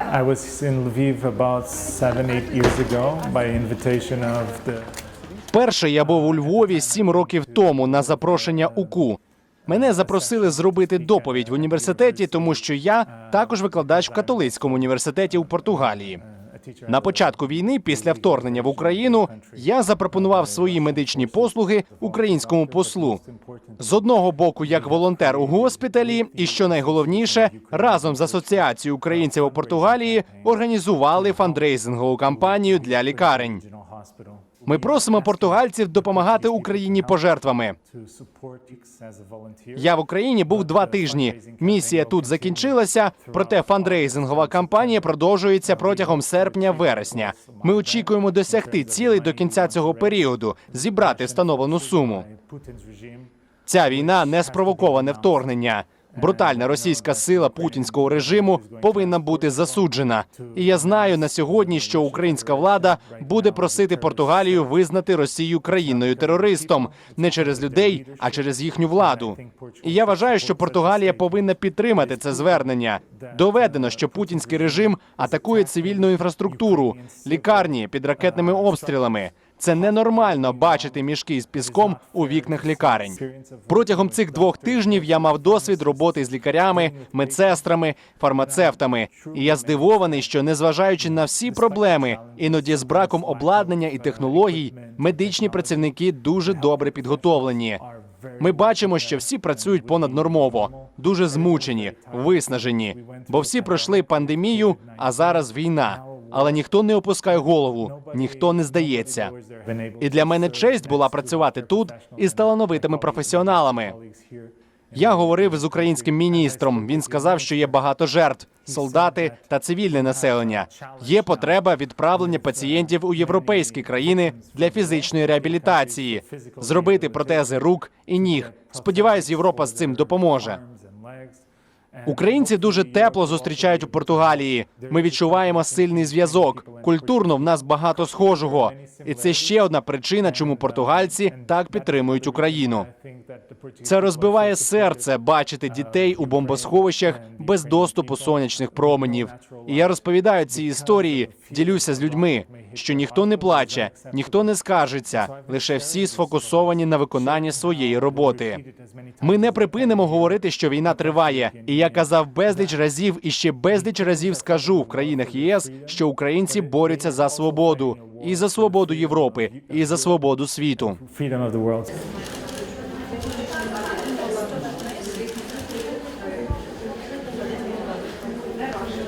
I was in Lviv about seven, eight years ago by invitation of the Перше я був у Львові сім років тому на запрошення УКУ. Мене запросили зробити доповідь в університеті, тому що я також викладач в католицькому університеті у Португалії. На початку війни, після вторгнення в Україну, я запропонував свої медичні послуги українському послу. З одного боку, як волонтер у госпіталі, і що найголовніше, разом з асоціацією українців у Португалії організували фандрейзингову кампанію для лікарень. Ми просимо португальців допомагати Україні пожертвами. Я в Україні був два тижні. Місія тут закінчилася, проте фандрейзингова кампанія продовжується протягом серпня-вересня. Ми очікуємо досягти цілей до кінця цього періоду, зібрати встановлену суму. Ця війна не спровоковане вторгнення. Брутальна російська сила путінського режиму повинна бути засуджена. І я знаю на сьогодні, що українська влада буде просити Португалію визнати Росію країною терористом не через людей, а через їхню владу. І я вважаю, що Португалія повинна підтримати це звернення. Доведено, що путінський режим атакує цивільну інфраструктуру, лікарні під ракетними обстрілами. Це ненормально бачити мішки з піском у вікнах лікарень. Протягом цих двох тижнів я мав досвід роботи з лікарями, медсестрами, фармацевтами. І я здивований, що незважаючи на всі проблеми, іноді з браком обладнання і технологій, медичні працівники дуже добре підготовлені. Ми бачимо, що всі працюють понаднормово, дуже змучені, виснажені, бо всі пройшли пандемію, а зараз війна. Але ніхто не опускає голову, ніхто не здається. І для мене честь була працювати тут із талановитими професіоналами. Я говорив з українським міністром. Він сказав, що є багато жертв, солдати та цивільне населення. Є потреба відправлення пацієнтів у європейські країни для фізичної реабілітації, зробити протези рук і ніг. Сподіваюсь, Європа з цим допоможе. Українці дуже тепло зустрічають у Португалії. Ми відчуваємо сильний зв'язок. Культурно в нас багато схожого, і це ще одна причина, чому португальці так підтримують Україну. Це розбиває серце бачити дітей у бомбосховищах без доступу сонячних променів. І я розповідаю ці історії, ділюся з людьми, що ніхто не плаче, ніхто не скажеться. лише всі сфокусовані на виконанні своєї роботи. Ми не припинимо говорити, що війна триває. І я казав безліч разів і ще безліч разів скажу в країнах ЄС, що українці борються за свободу і за свободу Європи, і за свободу світу.